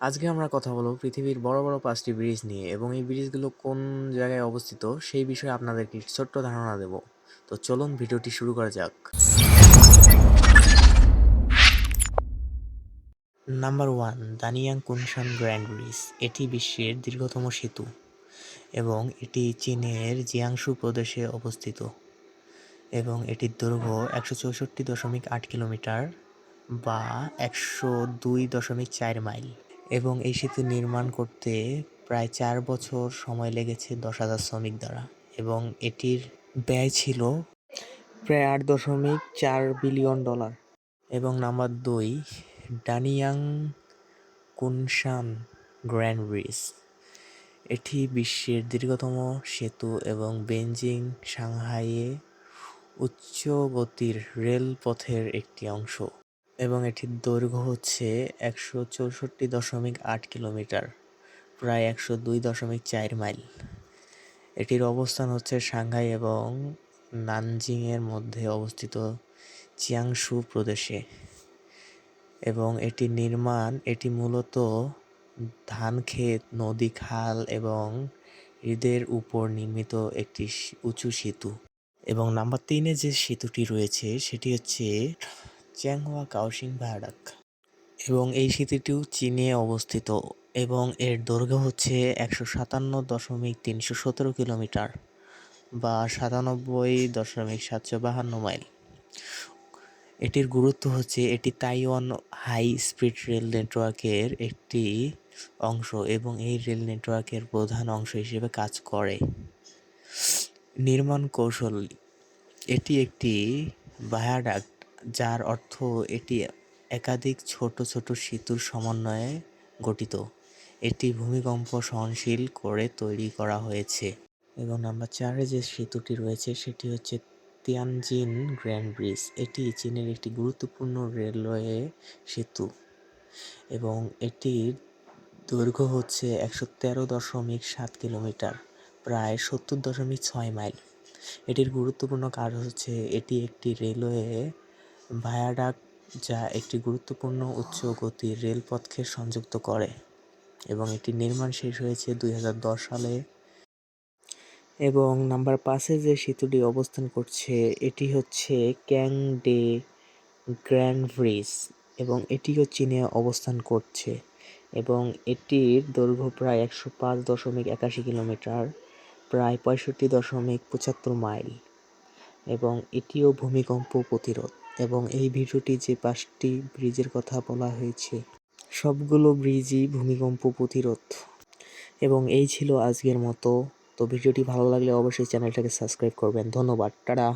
আজকে আমরা কথা বলব পৃথিবীর বড় বড় পাঁচটি ব্রিজ নিয়ে এবং এই ব্রিজগুলো কোন জায়গায় অবস্থিত সেই বিষয়ে আপনাদেরকে ছোট্ট ধারণা দেব। তো চলুন ভিডিওটি শুরু করা যাক। Number one Danyang Kunshan Grand Bridge এটি বিশ্বের দীর্ঘতম সেতু এবং এটি চীনের জিয়াংশু প্রদেশে অবস্থিত এবং এটির দৈর্ঘ্য একশো চৌষট্টি দশমিক আট কিলোমিটার বা একশো দুই দশমিক চার মাইল। এবং এই সেতু নির্মাণ করতে প্রায় চার বছর সময় লেগেছে দশ হাজার শ্রমিক দ্বারা এবং এটির ব্যয় ছিল প্রায় আট দশমিক চার বিলিয়ন ডলার এবং নাম্বার দুই ডানিয়াং কুনশান গ্র্যান্ড ব্রিজ। এটি বিশ্বের দীর্ঘতম সেতু এবং বেঞ্জিং সাংহাইয়ে উচ্চ গতির রেলপথের একটি অংশ। এবং এটির দৈর্ঘ্য হচ্ছে একশো চৌষট্টি দশমিক আট কিলোমিটার, প্রায় একশো দুই দশমিক চার মাইল। এটির অবস্থান হচ্ছে সাংহাই এবং নানজিংয়ের মধ্যে অবস্থিত চিয়াংশু প্রদেশে। এবং এটি নির্মাণ, এটি মূলত ধান ধানক্ষেত, নদী খাল এবং হ্রদের উপর নির্মিত একটি উঁচু সেতু। এবং নাম্বার তিনে যে সেতুটি রয়েছে, সেটি হচ্ছে চ্যাংহোয়া কাওশিং ভায়াডাক এবং এই সেতুটিও চীনে অবস্থিত এবং এর দৈর্ঘ্য হচ্ছে একশো সাতান্ন দশমিক তিনশো সতেরো কিলোমিটার বা সাতানব্বই দশমিক সাতশো বাহান্ন মাইল। এটির গুরুত্ব হচ্ছে এটি তাইওয়ান হাই স্পিড রেল নেটওয়ার্কের একটি অংশ এবং এই রেল নেটওয়ার্কের প্রধান অংশ হিসেবে কাজ করে। নির্মাণ কৌশল, এটি একটি ভায়াডাক্ট যার অর্থ এটি একাধিক ছোট ছোট সেতুর সমন্বয়ে গঠিত। এটি ভূমিকম্প সহনশীল করে তৈরি করা হয়েছে। এবং নাম্বার চারে যে সেতুটি রয়েছে, সেটি হচ্ছে তিয়ানজিন গ্র্যান্ড ব্রিজ। এটি চীনের একটি গুরুত্বপূর্ণ রেলওয়ে সেতু। এবং এটির দৈর্ঘ্য হচ্ছে একশো তেরো দশমিক সাত কিলোমিটার, প্রায় সত্তর দশমিক ছয় মাইল। এটির গুরুত্বপূর্ণ কাজ হচ্ছে এটি একটি রেলওয়ে ভায়াডাক যা একটি গুরুত্বপূর্ণ উচ্চ গতির রেলপথকে সংযুক্ত করে এবং এটির নির্মাণ শেষ হয়েছে দুই হাজার দশ সালে। এবং নাম্বার পাঁচে যে সেতুটি অবস্থান করছে, এটি হচ্ছে ক্যাংডে গ্র্যান্ড ব্রিজ এবং এটিও চীনে অবস্থান করছে এবং এটির দৈর্ঘ্য প্রায় একশো পাঁচ দশমিক একাশি কিলোমিটার, প্রায় পঁয়ষট্টি দশমিক পঁচাত্তর মাইল এবং এটিও ভূমিকম্প প্রতিরোধ। এবং এই ভিডিওটি যে পাঁচটি ব্রিজের কথা বলা হয়েছে, সবগুলো ব্রিজই ভূমিকম্প প্রতিরোধ। এবং এই ছিল আজকের মতো। তো ভিডিওটি ভালো লাগলে অবশ্যই চ্যানেলটাকে সাবস্ক্রাইব করবেন। ধন্যবাদ। টাটা।